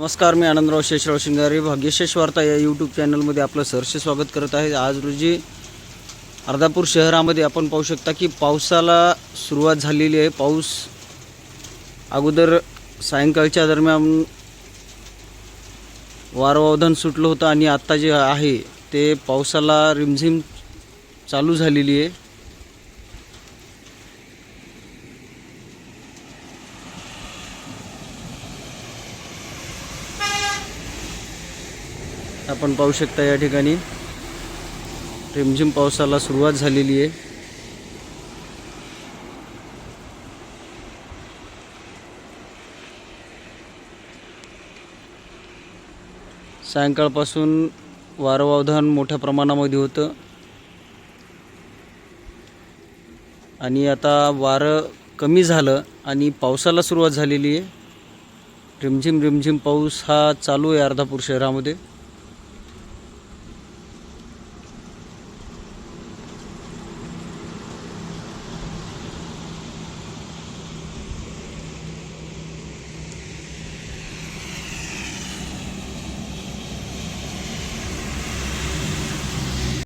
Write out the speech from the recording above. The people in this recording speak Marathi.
नमस्कार मी आनंदराव शेषराव शिंगारे भाग्यशेष वार्ता या यूट्यूब चॅनलमध्ये आपलं सहर्ष स्वागत करत आहे. आज रोजी अर्धापूर शहरामध्ये आपण पाहू शकता की पावसाला सुरुवात झालेली आहे. पाऊस अगोदर सायंकाळच्या दरम्यान वारवावधान सुटलं होतं आणि आत्ता जे आहे ते पावसाला रिमझिम चालू झालेली आहे. आपण पाहू शकता या ठिकाणी. रिमझिम पावसाला सुरुवात झालेली आहे. सायंकाळपासून वारवावधान मोठ्या प्रमाणामध्ये होतं. आणि आता वारं कमी झालं आणि पावसाला सुरुवात झालेली आहे. रिमझिम रिमझिम पाऊस हा चालू आहे अर्धापूर शहरामध्ये.